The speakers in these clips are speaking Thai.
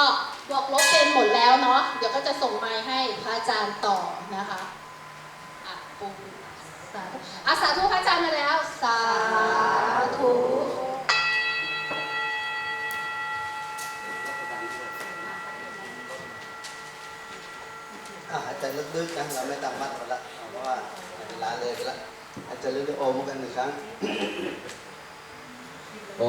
ก็บวกลบเป็นหมดแล้วเนาะเดี๋ยวก็จะส่งไมค์ให้พระอาจารย์ต่อนะคะอะปูสาธุอะสาธุพระอาจารย์มาแล้ว สาธุอะหายใจลึกๆนะเราไม่ต้องมัดมันละเพราะว่าเวลาเลยไปละหายใจลึกๆโอมกันหนึ่งครั้งโอ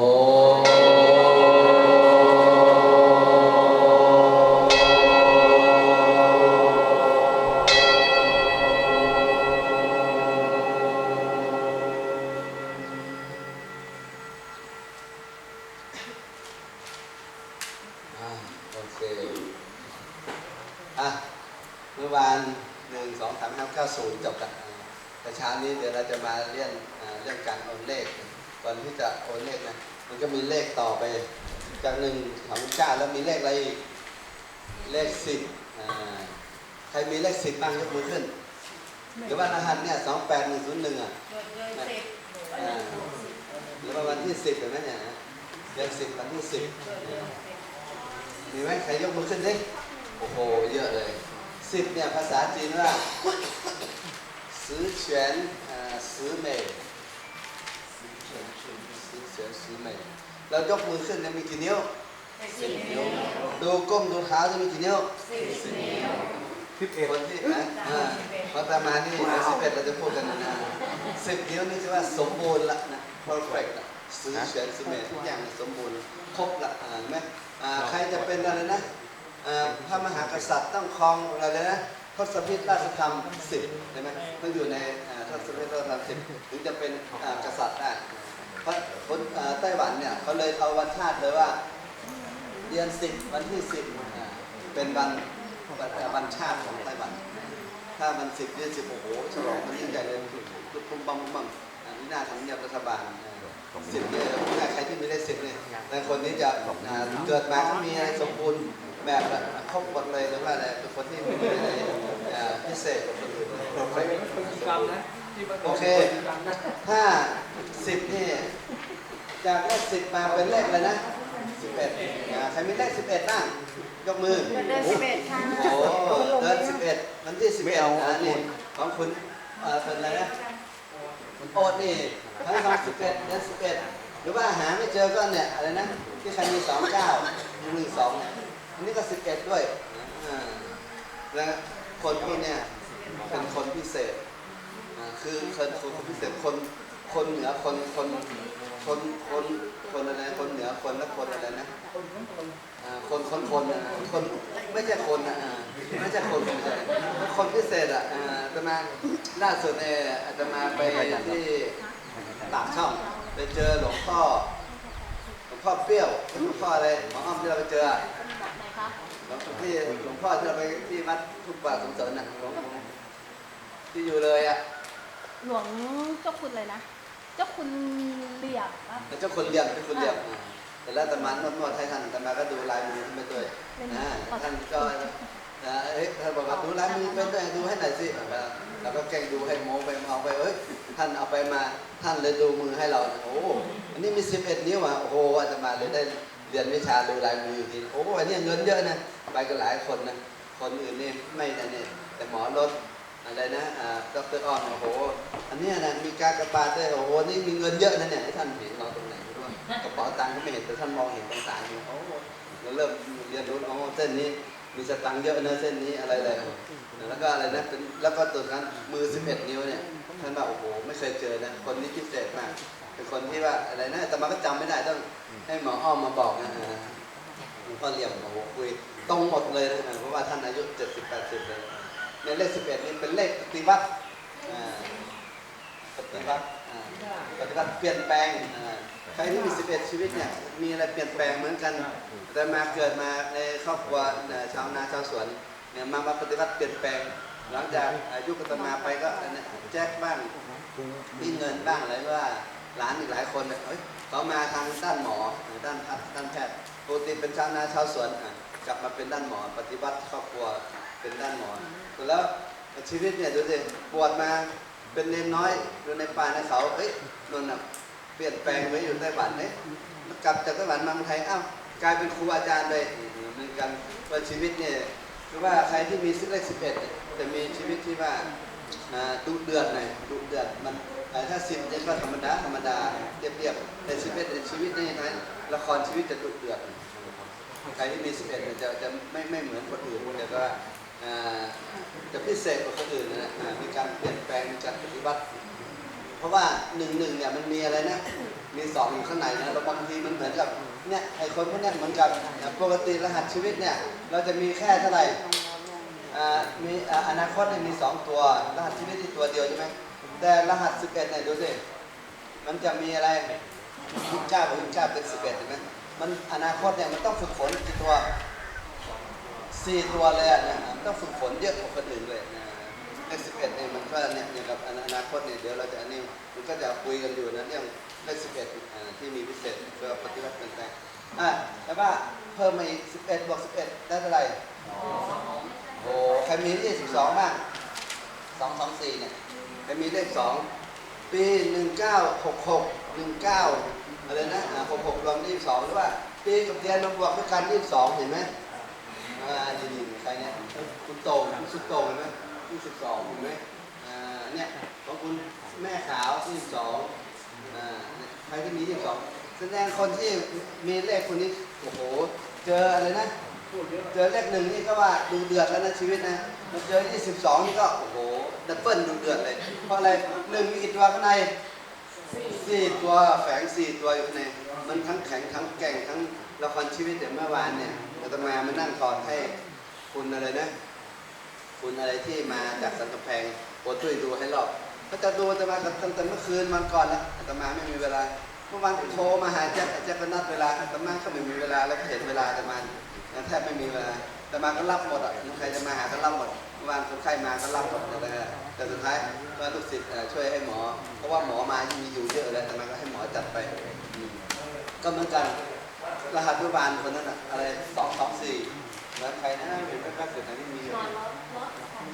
อะโอเคอะ เมื่อวานหนึ่งสองสามห้าเก้าศูนย์จบกันอ่าแต่เช้านี้เดี๋ยวเราจะมาเรื่องอ่าเรื่องการโอนเลขก่อนที่จะโอนเลขนะมันก็มีเลขต่อไปจากหนึ่งของเก้าแล้วมีเลขอะไรอีกเลขสิบอ่าใครมีเลขสิบบ้างยกมือขึ้นหรือว่ารหั สเนี่ยสองแปดหนึ่งศูนย์หนึ่งอะอ่าหรือว่าวันที่สิบเห็นไหมเนี่ยเลขสิบวันที่สิบมีไหมใครยกมือขึ้นดิโอ้โห เยอะเลยสิบเนี่ยภาษาจีนว่าซื้อเฉียนเอ่อซื้อเมย์ซื้อเฉียนซื้อเมย์เรายกมือขึ้นเนี่ยมีกี่นิ้วสิบนิ้ว ดูก้มดูเท้าจะมีกี่นิ้วสิบนิ้ว สิบเอ็ดคนที่นะอ่าพอตามานี่สิบเอ็ดเราจะพูดกันนะสิบนิ้วนี่คือว่าสมบูรณ์ละนะ perfect ละซื้อเฉียนซื้อเมย์ทุกอย่างสมบูรณ์ครบละอ่าเห็นไหมอ่าใครจะเป็นอะไรนะเอ่อพระมหากษัตริย์ต้องครองอะไรนะทศพิธราชธรรมสิบใช่ไหมต้องอยู่ในเอ่อทศพิธราชธรรมสิบถึงจะเป็นเอ่อกษัตริย์ได้เพราะคนเอ่อไต้หวันเนี่ยเขาเลยเอาวันชาติเลยว่าเดือนสิบวันที่สิบอ่าเป็นวัน วันชาติของไต้หวัน ถ้ามันสิบเดือนสิบโอ้โหฉลองมันยิ่งใหญ่เลยปุ๊บปั๊มปั๊มปั๊มอันนี้น่าทำเนียบรัฐบาลสิบเนี่ยถ้ใครที่ไม่ได้สิบเนี่ยแต่คนนี้จะเกิดมาเขามีอะไรสมบูรณ์แบบครบหมดเลยหรือว่าอะไรเป็นคนที่มีอะไรเอ่อพิเศษกว่าคนอื่นไปเป็นกิจกรรมนะโอเค ถ้าสิบนี่จากเลขสิบมาเป็นเลขอะไรนะสิบเอ็ดใครมีเลขสิบเอ็ดบ้าง ยกมือเดือนสิบเอ็ดค่ะโอ้เดือนสิบเอ็ดวันที่สิบเอ็ดนะนี่ของคุณเอ่อเป็นอะไรนะคุณโอ๊ตนี่ทั้งสองสิบเอ็ดเดือนสิบเอ็ดหรือว่าหาไม่เจอก็เนี่ยอะไรนะที่ใครมีสองเก้าหนึ่งสองเนี่ยอันนี้ก็สิบเอ็ดด้วยอ่าแล้วคนพวกเนี่ยเป็นคนพิเศษอ่าคือคนคนพิเศษคนคนเหนือคนคน คนคนคนอะไรคนเหนือคนและคนอะไรนะอ่าคนคนคนอะคนไม่ใช่คนอะอ่าไม่ใช่คนไม่ใช่คนพิเศษอะอ่าอาตมาล่าสุดเนี่ยอาตมาไปที่ปากช่องไปเจอหลวงพ่อหลวงพ่อเปรี้ยวหลวงพ่ออะไรหมออ้อมที่เราไปเจอหลวงพ่อที่หลวงพ่อที่เราไปที่วัดทุกบาสงสารน่ะหลวงที่อยู่เลยอะหลวงเจ้าคุณเลยนะ เจ้าคุณเหลี่ยมปะเป็นเจ้าคนเรียมเจ้าคนเรียมอ่าแต่แล้วอาตมานวดนวดให้ท่านอาตมาก็ดูลายมือท่านไปด้วยอ่าท่านก็นะเอ้ยท่านบอกว่าดูร้านนี้เป็นด้วยดูให้หน่อยสิเราก็แกล้งดูให้โม้ไปเอาไปเอ้ยท่านเอาไปมาท่านเลยดูมือให้เราโอ้อันนี้มี11นิ้วอะโอ้โหอาตมาเลยได้เรียนวิชาดูลายมืออีกทีโอ้อันนี้เงินเยอะนะไปกันหลายคนนะคนอื่นนี่ไม่นะเนี่ยแต่หมอรถ อะไรนะอ่าดรอ้อมโอ้โห อันนี้นะมีการกระบาดด้วยโอ้โหนี่มีเงินเยอะนะเนี่ยให้ท่านเห็นเราตรงไหนไม่รู้กระเป๋าตังค์ก็ไม่เห็นแต่ท่านมองเห็นตรงสายอยู่โอ้เราเริ่มเรียนรู้อ๋อเส้นนี้มีสตังค์เยอะนะเส้นนี้อะไรเลยแล้วก็อะไรนะเป็นแล้วก็ตัวนั้นมือ 11 นิ้วเนี่ยท่านบอกโอ้โหไม่เคยเจอนะคนนี้พิเศษมากเป็นคนที่ว่าอะไรนะแต่มาก็จำไม่ได้ต้องให้หมออ้อมมาบอกนะอ่าหลวงพ่อเลี่ยมโอ้โหคุยตรงหมดเลยนะเพราะว่าท่านอายุ 70 80เลย ในเลข11นี่เป็นเลขปฏิวัติอ่าปฏิวัติอ่าปฏิวัติเปลี่ยนแปลงอ่าใครที่มี11ชีวิตเนี่ยมีอะไรเปลี่ยนแปลงเหมือนกัน แต่มาเกิดมาในครอบครัวชาวนาชาวสวนเนี่ยมามาปฏิวัติเปลี่ยนแปลง หลังจากอายุกตมาไปก็แจ็คบ้างพี่เงินบ้างอะไรว่าหลานอีกหลายคนเนี่ยเอ้ยเขามาทางด้านหมอหรือด้านพัฒด้านแพทย์ปกติเป็นชาวนาชาวสวนอะกลับมาเป็นด้านหมอปฏิวัติครอบครัว เป็นด้านหมอแล้วชีวิตเนี่ยดูสิบวชมาเป็นเนนน้อยอยู่ในป่าในเขาเอ้ยนนน่ะเปลี่ยนแปลงไว้อยู่ไต้หวันเนี่ยกลับจากไต้หวันมาเมืองไทยอ้าวกลายเป็นครูอาจารย์ไปมันกันว่าชีวิตเนี่ยคือว่าใครที่มีเลขสิบเอ็ดจะมีชีวิตที่ว่าอ่าดุเดือดหน่อยดุเดือดมันอ่ถ้าสิบเนี่ยก็ธรรมดาธรรมดาเรียบๆแต่สิบเอ็ดในชีวิตในนั้นละครชีวิตจะดุเดือดใครที่มีสิบเอ็ดเนี่ยจะจะไม่ไม่เหมือนคนอื่นแต่ว่าอ่า พิเศษกว่าคนอื่นนะอ่ามีการเปลี่ยนแปลงมีการปฏิบัติ เพราะว่าหนึ่งหนึ่งเนี่ยมันมีอะไรนะ มีสองอยู่ข้างในนะเราบางทีมันเหมือนกับเนี่ยไอ้คนพวกเนี้ยเหมือนกับปกติรหัสชีวิตเนี่ยเราจะมีแค่เท่าไหร่อ่ามีอ่าอนาคตเนี่ยมีสองตัวรหัสชีวิตที่ตัวเดียวใช่ไหมแต่รหัสสิบเอ็ดเนี่ยดูสิมันจะมีอะไรยี่สิบเก้าบวกยี่สิบเก้าเป็นสิบเอ็ดเห็นไหมมันอนาคตเนี่ยมันต้องฝึกฝนกี่ตัว สี่ตัวเลยอะนะต้องฝึกฝนเยอะกว่าคนอื่นเลยนะเลขสิบเอ็ดเนี่ยมันก็เนี่ยอย่างกับอนาคตเนี่ยเดี๋ยวเราจะอันนี้มันก็จะคุยกันอยู่นะเรื่องเลขสิบเอ็ดที่มีพิเศษเพื่อปฏิวัติเป็นแปลงอะแต่ว่าเพิ่มมาอีกสิบเอ็ดบวกสิบเอ็ดได้เท่าไหร่โอ้ใครมียี่สิบสองบ้างสองสองสี่เนี่ยใครมีเลขสองปีหนึ่งเก้าหกหกหนึ่งเก้าอะไรนะหกหกรวมยี่สิบสองหรือว่าปีกับเดือนรวมบวกด้วยกันยี่สิบสองเห็นไหม อ่าดีๆใครเนี่ยคุณโตงคุณสุดโตงเห็นไหมที่สิบสองถูกไหมอ่าเนี่ยของคุณแม่ขาวที่สิบสองอ่าใครที่มีสิบสองแสดงคนที่มีเลขคนนี้โอ้โหเจออะไรนะเจอเลขหนึ่งนี่ก็ว่าดูเดือดแล้วนะชีวิตนะมาเจอที่สิบสองนี่ก็โอ้โหดับเบิลดูเดือดเลย เพราะอะไรหนึ่งมีกี่ตัวข้างในสี่ตัวแฝงสี่ตัวอยู่ในมันทั้งแข็งทั้งแก่งทั้งละครชีวิตแต่เมื่อวานเนี่ย ตมามานั่งกอดให้คุณอะไรนะ คุณอะไรที่มาจากสันกำแพงโปรตุ้ยดูให้รอบก็จะดูอาตมาตั้งแต่เมื่อคืนวันก่อนแล้วอาตมาไม่มีเวลาเมื่อวานโทรมาหาแจ๊คแจ๊คก็นัดเวลาอาตมาก็ไม่มีเวลาแล้วก็เห็นเวลาอาตมาแทบไม่มีเวลาอาตมาก็รับหมดอะใครจะมาหาก็รับหมดเมื่อวานคนไข้มาก็รับหมดแต่แต่สุดท้ายว่าลูกศิษย์ช่วยให้หมอ เพราะว่าหมอมามีอยู่เยอะแล้วแต่มาก็ให้หมอจัดไป ก็เหมือนกัน รหัสวิบาลคนนั้นอะอะไรสองสองสี่แล้วใครนะเห็นแป๊บๆเดี๋ยวทางนี้มีอยู่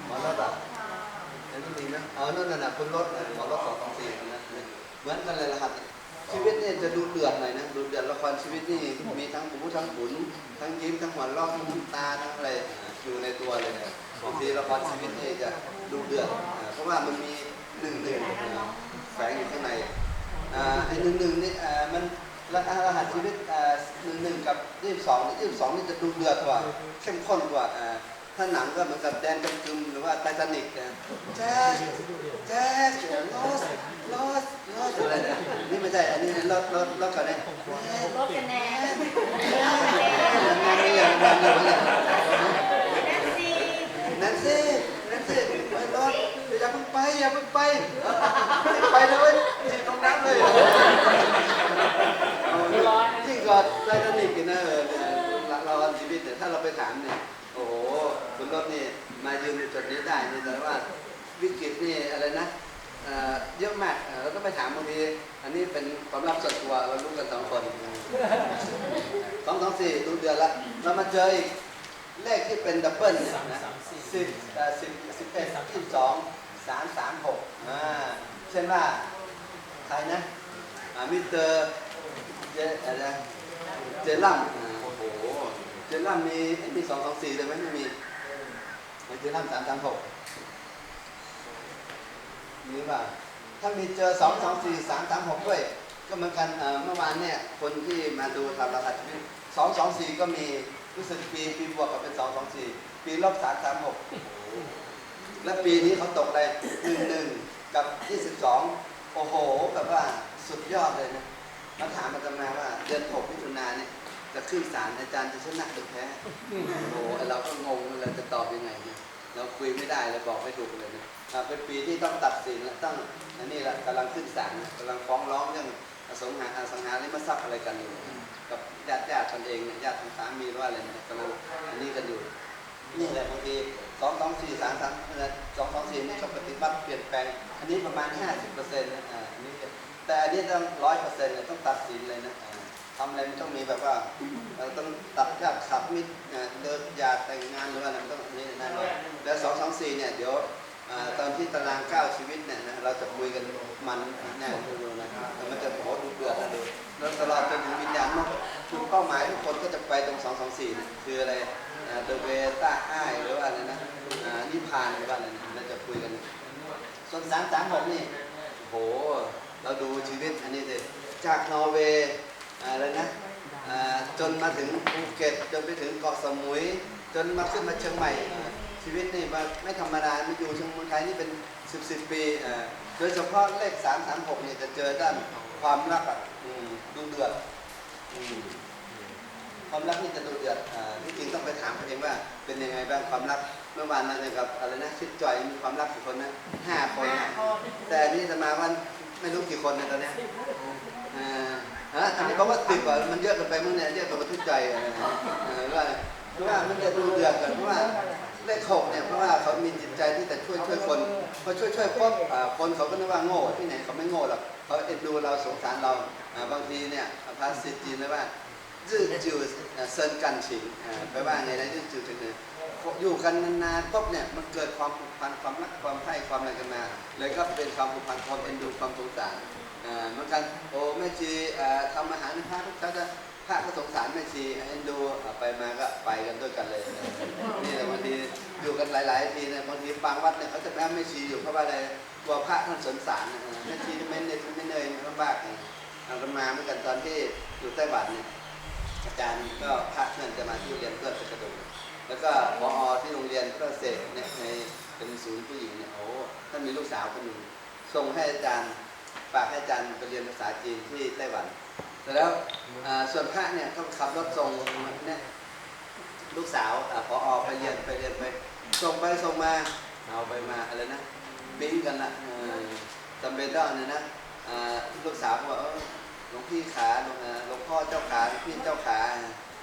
หมอรถอะอันนี้มีนะอ๋อนั่นน่ะคุณรถนะหมอรถสองสองสี่นะเหมือนกันเลยรหัสชีวิตเนี่ยจะดูเดือดหน่อยนะดูเดือดละครชีวิตนี่มีทั้งบูทั้งบุญทั้งยิ้มทั้งหัวเราะทั้งน้ำตาทั้งอะไรอยู่ในตัวเลยนะบางทีละครชีวิตนี่จะดูเดือดเพราะว่ามันมีหนึ่งหนึ่งแฝงอยู่ข้างในอ่าไอ้หนึ่งหนึ่งนี่ อ่ามันรหัสชีวิตอ่าหนึ่งหนึ่งกับยี่สิบสองยี่สิบสองนี่จะดูเดือดกว่าเข้มข้นกว่าอ่าถ้าหนังก็เหมือนกับแดนกันกึมหรือว่าไททานิกนะแจ๊สแจ๊สลอสลอสลอสอะไรเนี่ยนี่ไม่ใช่อันนี้ลอสลอสลอสก่อนเนี่ยรถกันแน่นั่นนี่อย่างนั้นเลยแท็กซี่นั่นสินั่นสิไม่ลอสอย่าเพิ่งไปอย่าเพิ่งไปไปเลยเว้ยจีบตรงนั้นเลยที่ ก่อนไททานิกกันนะเออเนี่ยเราเราชีวิตเนี่ถ้าเราไปถามเนี่ย โอ้โหคุณรถนี่มายืนอยู่จุดนี้ได้นี่แต่ว่าวิกฤตนี่อะไรนะเยอะมากเราก็ไปถามบางทีอันนี้เป็นความลับส่วนตัวเรารู้กันสองคนสองสองสี่ดูเดือนละเรามาเจออีกเลขที่เป็นดับเบิลเนี่ยนะสิบเอ่อสิบสิบเอ็ดสิบสองสามสามหกอ่าเช่นว่าใครนะมิสเตอร์เจอะไร จลัมอ่าโอ้โห เจลลัมมีมีสองสองสี่เลยไหมไม่มีเจลลัมสามสามหกมีป่ะถ้ามีเจอสองสองสี่สามสามหกด้วย ก็เหมือนกันเอ่อเมื่อวานเนี่ย คนที่มาดูทำรหัสชีวิตสองสองสี่ก็มีรู้สึกปีปีบวกกับเป็นสองสองสี่ปีลบสามสามหกและปีนี้เขาตกอะไรหนึ่งหนึ่งกับยี่สิบสองโอ้โหแบบว่าสุดยอดเลยนะมาถามอาตมาว่าเดือนหกมิถุนายนเนี่ย จะขึ้นศาลอาจารย์จะชนะหรือแพ้โอ้โหเราก็งงเราจะตอบยังไงเนี่ยเราคุยไม่ได้เลยบอกไม่ถูกเลยนะเป็นปีที่ต้องตัดสินแล้วต้องอันนี้แหละกำลังขึ้นศาลกำลังฟ้องร้องเรื่องอสังหาอสังหาริมทรัพย์อะไรกันอยู่ กับญาติญาติกันเองญาติทางสามีว่าอะไรเนี่ยกำลังอันนี้กันอยู่นี่แหละบางทีสองสองสี่สามสามสองสองสี่นี่ก็ปฏิบัติเปลี่ยนแปลง อันนี้ประมาณห้าสิบเปอร์เซ็นต์นะอ่าอันนี้แต่อันนี้ต้องร้อยเปอร์เซ็นต์เลยต้องตัดสินเลยนะ ทำอะไรมันต้องมีแบบว่าเอ่อต้องตัดญาติขับมิตรเอ่อเดินยาแต่งงานหรือว่าอะไรมันต้องนี่นั่นเลยแล้วสองสองสี่เนี่ยเดี๋ยวอตอนที่ตารางเก้าชีวิตเนี่ยนะเราจะคุยกันมันแน่ดูนะแต่มันจะโหดูเดือดนะดูแล้วตลอดจนถึงวิญญาณนกคุณป้อมป้าหมายทุกคนก็จะไปตรง224เนี่คืออะไรเดเวต้าอ้ายหรือว่าอะไรนะนิพพานหรือว่าอะไรนะเราจะคุยกัน ส่วน336นี่โหเราดูชีวิตอันนี้สิจากนอร์เวย์ อะไรนะอ่าจนมาถึงภูเก็ตจนไปถึงเกาะสมุย จนมาขึ้นมาเชียงใหม่อ่าชีวิตนี่มันไม่ธรรมดามาอยู่เชียงเมืองไทยนี่เป็น 10 10 ปีอ่าโดยเฉพาะเลข 336เนี่ยจะเจอด้านความรักอะอืมดูเดือดอืมความรักนี่จะดูเดือดอ่าที่จริงต้องไปถามตัวเองว่า เป็นยังไงบ้างความรักเมื่อวานเราเนี่ยกับอะไรนะชิดจ่อยมีความรักกี่คนนะห้าคนนะแต่นี่จะมาวันไม่รู้กี่คนในยตอนเนี้ยอ่า ฮะอันนี้บอกว่าติดกว่ามันเยอะเกินไปมั้งเนี่ยเยอะกว่าปทุใจอะไรนะเออว่าเพราะว่ามันจะดูเดือดกันเพราะว่าเลขหกเนี่ยเพราะว่าเขามีจิตใจที่จะช่วยช่วยคนพอช่วยช่วยปุ๊บคนเขาก็นึกว่าโง่ที่ไหนเขาไม่โง่หรอกเขาเอ็นดูเราสงสารเราบางทีเนี่ยภาษาจีนเลยว่าจื้อจิวเอ่อเซินกันฉิงแปลว่าไงนะจื้อจิวถึงเนี่ยอยู่กันนานๆปุ๊บเนี่ยมันเกิดความผูกพันความรักความใคร่ความอะไรกันมาเลยก็เป็นความผูกพันความเอ็นดูความสงสาร เหมือนกันโอ้แม่ชีอ่าทำอาหารให้พระทุกเช้าจะพระก็สงสารแม่ชีเอ็นดูไปมาก็ไปกันด้วยกันเลยนี่แหละบางทีอยู่กันหลาย ๆ ทีนี่ยบางทีบางวัดเนี่ยเขาจะไม่ให้แม่ชีอยู่เพราะว่าอะไรกลัวพระท่านสงสารแม่ชีไม่เนยไม่เนยไม่ลำบากนะเอากันมาเหมือนกันตอนที่อยู่ไต้หวันเนี่ยอาจารย์ก็พระเพื่อนจะมาที่เรียนเพื่อนกระดุมแล้วก็พอที่โรงเรียนฝรั่งเสเนี่ยในเป็นศูนย์ผู้หญิงเนี่ยโอ้ท่านมีลูกสาวคนหนึ่งส่งให้อาจารย์ ฝากให้อาจารย์ไปเรียนภาษาจีนที่ไต้หวันแต่แล้วอ่าส่วนพระเนี่ยก็ขับรถส่งเนี่ยลูกสาวอ่าพออไปเรียนไปเรียนไปส่งไปส่งมาเอาไปมาอะไรนะบิ้งกันละเออจำเป็นต้องเนี่ยนะอ่าลูกสาวบอกเออหลวงพี่ขาหลวงหลวงพ่อเจ้าขาหลวงพี่เจ้าขา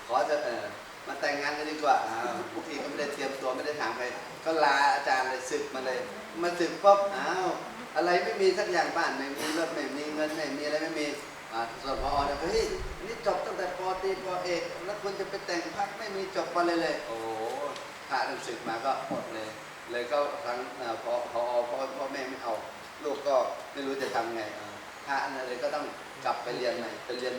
ขอจะเออมาแต่งงานกันดีกว่าอ้าวบางทีก็ไม่ได้เตรียมตัวไม่ได้ถามใครก็ลาอาจารย์เลยศึกมาเลย มาศึกปุ๊บอ้าว อะไรไม่มีสักอย่างบ้านไม่มีรถไม่มีเงินไม่มีอะไรไม่มีอ่าส่วนพอเนี่ยเฮ้ยนี่จบตั้งแต่ปอตีปอเอกแล้วคุณจะไปแต่งพักไม่มีจบมาเลยเลย โอ้พระท่านศึกมาก็หมดเลย เลยก็ทั้งอ่อพอพอพ่อพ่อแม่ไม่เอา ลูกก็ไม่รู้จะทำไงเอ่อพระนั่นเลยก็ต้องกลับไปเรียนใหม่ไปเรียน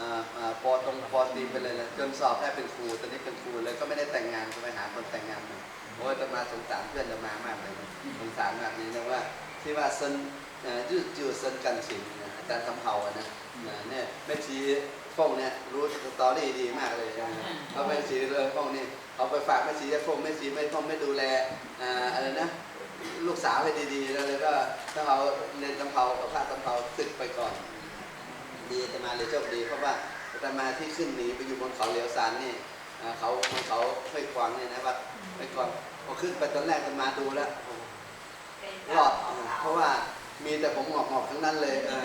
อ่อเอ่อปอตรงปอตีไปเลยนะจนสอบได้เป็นครูตอนนี้เป็นครูเลยก็ไม่ได้แต่งงานก็ไปหาคนแต่งงานใหม่โอ้ยจะมาสงสารเพื่อนจะมามากเลยสงสารมากนี้นะว่า ที่ว่าเซนเอ่อยืดจืดเซนกันฉิงนะอาจารย์คำเภาอะนะนะเนี่ยแม่ชีฟงเนี่ยรู้สตอรี่ดีมากเลยนะเขาแม่ชีเลยฟงนี่เอาไปฝากแม่ชีแม่พงแม่ชีไม่พงไม่ดูแลอ่าอะไรนะลูกสาวให้ดีๆแล้วเลยก็ต้องเอาเรียนตำเภาเอาผ้าตำเภาศึกไปก่อน ดีแต่มาเลยโชคดีเพราะว่าแต่มาที่ขึ้นหนีไปอยู่บนเขาเหลียวซานนี่อ่าเขาบนเขาห้วยกวางเนี่ยนะว่าห้วยกวางพอขึ้นไปตอนแรกจะมาดูแล้วโอ้ รอดเพราะว่ามีแต่ผมหงอกๆทั้งนั้นเลยเออ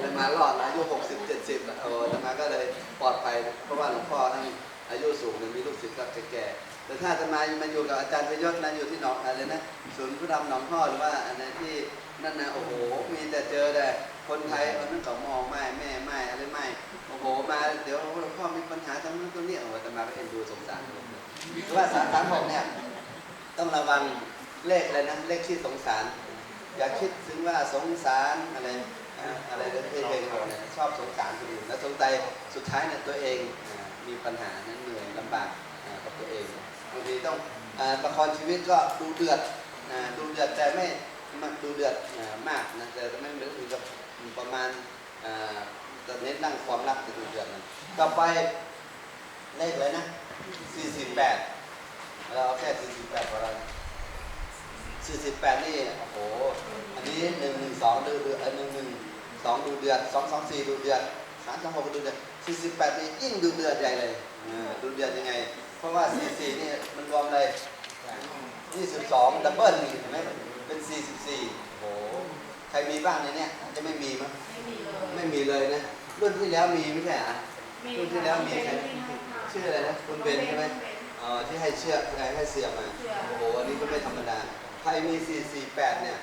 แต่มารอดอายุหกสิบเจ็ดสิบโอ้แต่มาก็เลยปลอดภัยเพราะว่าหลวงพ่อท่านอายุสูงเนี่ยมีลูกศิษย์ก็แก่แต่ถ้าจะมามาอยู่กับอาจารย์พยศนะอยู่ที่หนองอะไรนะศูนย์พระธรรมหนองพ่อหรือว่าอันนั้นที่นั่นนะโอ้โหมีแต่เจอแต่คนไทยคนนั้นเขามองไม่แม่ไม่อะไรไม่โอ้โหมาเดี๋ยวหลวงพ่อมีปัญหาทั้งนั้นตรงนี้โอ้โหแต่มาก็เอ็นดูสงสารเพราะว่าสามสามหกเนี่ยต้องระวัง เลขอะไรนะเลขที่สงสาร อย่าคิดถึงว่าสงสารอะไรอะไรเรื่องเพลงเราเนี่ยชอบสงสารคนอื่นแล้วสงใจสุดท้ายเนี่ยตัวเองมีปัญหานั้นเหนื่อยลำบากกับตัวเองบางทีต้องอ่าละครชีวิตก็ดูเดือดดูเดือดแต่ไม่ดูเดือดมากนะแต่ไม่เหมือนถึงกับประมาณจะเน้นนั่งความรักจะดูเดือดนะต่อไปเลขเลยนะ 48 เราเอาแค่ 48พอแล้ว 48นี่โอ้โห อันนี้1 1 2ดูเดือด1 1 2ดูเดือด2 2 4ดูเดือด3 2 6ดูเดือด48นี่ยิ่งดูเดือดใหญ่เลยเออดูเดือดยังไง เพราะว่า44นี่มันรวมเลย22ดับเบิลนี่เห็นไหมเป็น44โอ้โห ใครมีบ้างในเนี้ยจะไม่มีมั้ยไม่มีเลยไม่มีเลยนะรุ่นที่แล้วมีไม่ใช่เหรอมีรุ่นที่แล้วมีใครชื่ออะไรนะคุณเบนใช่ไหมเอ่อที่ให้เชือกให้ให้เสียบมาโอ้โหอันนี้ก็ไม่ธรรมดา ใครมี 448 เนี่ย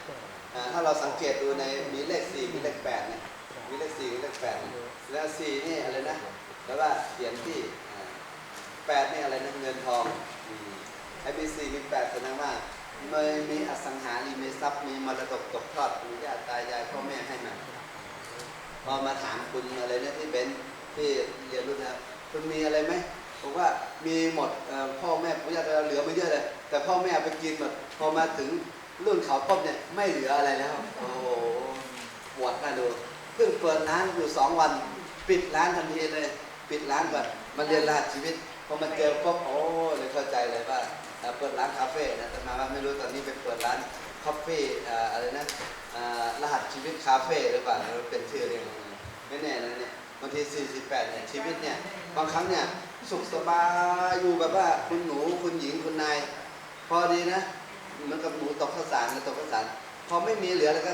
ถ้าเราสังเกตดูในมีเลข 4 มีเลข 8 เนี่ย มีเลข 4 มีเลข 8 แล้ว 4 นี่อะไรนะ แล้วว่าเขียนที่ 8 นี่อะไรนะเงินทองอืมใครมี 4 มี 8 แสดงว่าไม่มีอสังหาริมทรัพย์ มีมรดกตกทอดปู่ย่าตายายพ่อแม่ให้มา พอมาถามคุณอะไรนะที่เบนที่เรียนรุ่นะคุณมีอะไรไหมผมว่ามีหมดพ่อแม่ปู่ย่าตายายเหลือไม่เยอะเลย แต่พ่อแม่ไปกินหมดพอมาถึงรุ่นเขาปุ๊บเนี่ยไม่เหลืออะไรแล้ว โอ้โหปวดน่าดูเพิ่งเปิดร้านอยู่สองวัน ปิดร้านทันทีเลย ปิดร้านก่อนมาเรียนรหัสชีวิตพอมาเจอปุ๊บโอ้เลยเข้าใจเลยว่าเปิดร้านคาเฟ่นะแต่มาว่าไม่รู้ตอนนี้ไปเปิดร้านคาเฟ่อะไรนะรหัสชีวิตคาเฟ่หรือเปล่าเป็นชื่อเรียกอะไรไม่แน่นะเนี่ยบางที48เนี่ยชีวิตเนี่ยบางครั้งเนี่ยสุขสบายอยู่แบบว่าคุณหนูคุณหญิงคุณนาย พอดีนะเหมือนกับหมูตกข้าวสารนะตกข้าวสารพอไม่มีเหลือแล้วก็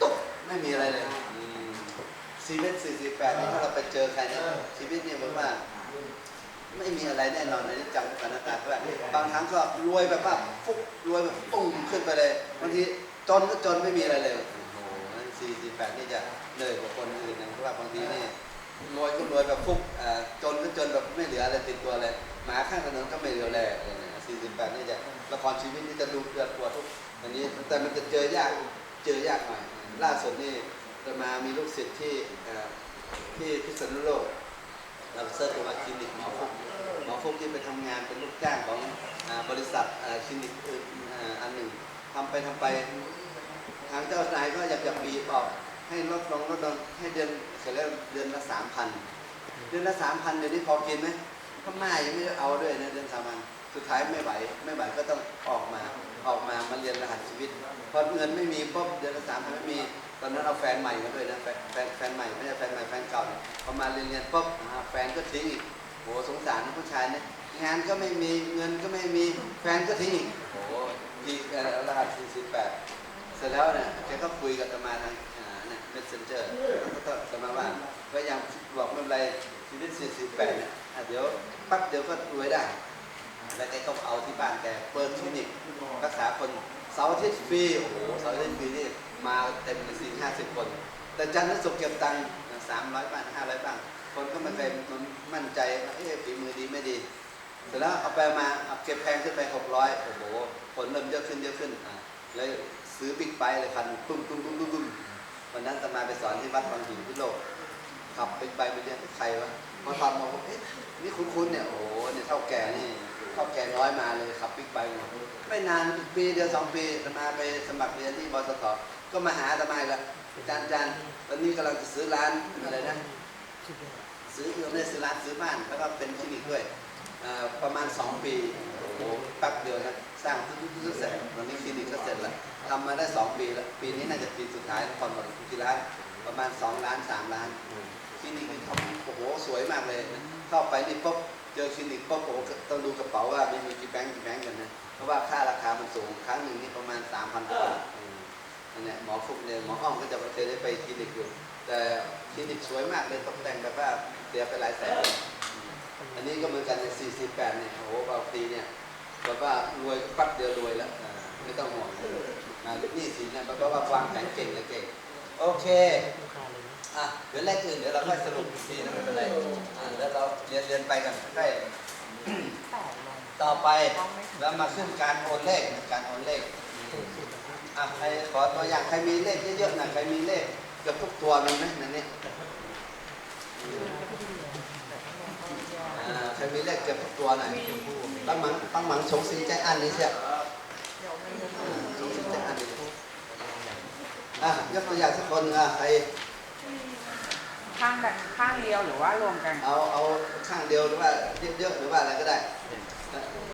ตุ๊บไม่มีอะไรเลยอืมชีวิต48นี่ถ้าเราไปเจอใครเนี่ยชีวิตเนี่ยแบบว่า ไม่มีอะไรแน่นอนในนิจจังทุกขังอนัตตาด้วยบางครั้งก็รวยแบบว่าฟุกรวยแบบปุ้งขึ้นไปเลยบางทีจนก็จนไม่มีอะไรเลยโอ้โหนั่นสี่สี่แปดนี่จะเลยกว่าคนอื่นนะเพราะว่าบางทีนี่รวยก็รวยแบบฟุกอ่าจนก็จนแบบไม่เหลืออะไรติดตัวเลยหมาข้างถนนก็ไม่เหลือแล สี่สิบแปดนี่จะละครชีวิตนี่จะดูเดือดปวดทุกอันนี้แต่มันจะเจอยากเจอยากหน่อยล่าสุดนี่จะมามีลูกศิษย์ที่ที่พิษณุโลกเราเสิร์ชดูว่าคลินิกหมอฟุกหมอฟุกที่ไปทำงานเป็นลูกจ้างของบริษัทคลินิกอันหนึ่งทำไปทำไปทางเจ้านายก็อยากจะบีบออกให้ลดลงลดลงให้เดือนเสร็จแล้วเดือนละสามพันเดือนละสามพันเดี๋ยวนี้พอกินไหมพม่ายังไม่ได้เอาด้วยนะเดือนสามพัน สุดท้ายไม่ไหวไม่ไหวก็ต้องออกมาออกมามาเรียนรหัสชีวิตพอเงินไม่มีปุ๊บเดือนละสามพันไม่มีตอนนั้นเอาแฟนใหม่มาด้วยนะแฟนแฟนแฟนใหม่ไม่ใช่แฟนใหม่แฟนเก่าเนี่ยพอมาเรียนเรียนปุ๊บแฟนก็ทิ้งอีกโหสงสารนะผู้ชายเนี่ยงานก็ไม่มีเงินก็ไม่มีแฟนก็ทิ้งอีกโอ้โหดีเอ่อรหัส48เสร็จแล้วเนี่ยแกก็คุยกับตมาทางอ่าเนี่ย messenger ก็ต้องตมาว่าพยายามบอกไม่เป็นไรชีวิต48เนี่ยเดี๋ยวปั๊บเดี๋ยวก็รวยได้ แล้วแกก็เอาที่บ้านแกเปิดคลินิกรักษาคนเสาร์อาทิตย์ฟรีโอ้โหเสาร์อาทิตย์ฟรีนี่มาเต็มเลยสี่ห้าสิบคน แต่จันทร์ถึงศุกร์เก็บตังค์สามร้อยบ้างห้าร้อยบ้างคนก็ไมันเคยมั่นใจว่าเอ๊ะฝีมือดีไม่ดีเสร็จแล้วเอาไปมาเอาเก็บแพงขึ้นไปหกร้อยโอ้โหผลเริ่มเยอะขึ้นเยอะขึ้นอะเลยซื้อบิ๊กไบค์เลยคันตุ้มตุ้มตุ้มตุ้มตุ้มวันนั้นตมาไปสอนที่วัดบางหินพิโลกขับบิ๊กไบค์ไปเนี่ยใครวะพอตอนมองว่าเอ๊ะนี่คุ้นๆเนี่ยโอ้โหเนี่ยเท่าแก่นี่ เท่าแก่น้อยมาเลยขับบิ๊กไบค์ไม่นานปีเดียวสองปีตมาไปสมัครเรียนที่บสตก็มาหาตมาอีกแล้วอาจารย์อาจารย์ตอนนี้กำลังจะซื้อร้านอะไรนะซื้อเไม่ได้ซื้อร้านซื้อบ้านแล้วก็เป็นคลินิกด้วยประมาณ 2 ปีโอ้โหแป๊บเดียวนะสร้างทุกๆเสร็จตอนนี้คลินิกก็เสร็จแล้วทำมาได้ 2 ปีแล้วปีนี้น่าจะปีสุดท้ายแล้วผ่อนหมดกี่ล้านประมาณ 2 ล้าน 3 ล้านคลินิกนี่ทำโอ้โหสวยมากเลย เข้าไปนี่ปุ๊บ เจอคลินิกปุ๊บโอ้โหต้องดูกระเป๋าว่ามีมีกี่แบงค์กี่แบงค์กันนะ เพราะว่าค่าราคามันสูง ครั้งหนึ่งนี่ประมาณ3,000กว่าบาทอืมนั่นแหละหมอฟุกเนี่ยหมออ้อมก็จะเคยได้ไปคลินิกอยู่ แต่คลินิกสวยมากเลยตกแต่งแบบว่าเสียไปหลายแสนเลยอันนี้ก็เหมือนกันใน48เนี่ยโอ้โหบางทีเนี่ยแบบว่ารวยปั๊บเดียวรวยแล้วอ่าไม่ต้องห่วงอ่าหนี่สินเนี่ยเพราะว่าวางแผนเก่งเลยเก่ง โอเค อะเดี๋ยวแรกอื่นเดี๋ยวเราค่อยสรุปอีกทีนะไม่เป็นไรอ่าแล้วเราเรียนเรียนไปกันใกล้ต่อไปเรามาขึ้นการโอนเลขการโอนเลขอะใครขอตัวอย่างใครมีเลขเยอะๆหน่อยใครมีเลขเกือบทุกตัวมีไหมในนี้อ่าใครมีเลขเกือบทุกตัวหน่อยตั้งหมังตั้งหมังสงสินใจอันนี้เชียวอ่าสงสินใจอันนี้อะยกตัวอย่างสักคนหนึ่งอะใคร ข้างแบบข้างเดียวหรือว่ารวมกัน เอาเอาข้างเดียวหรือว่าเยอะๆหรือว่าอะไรก็ได้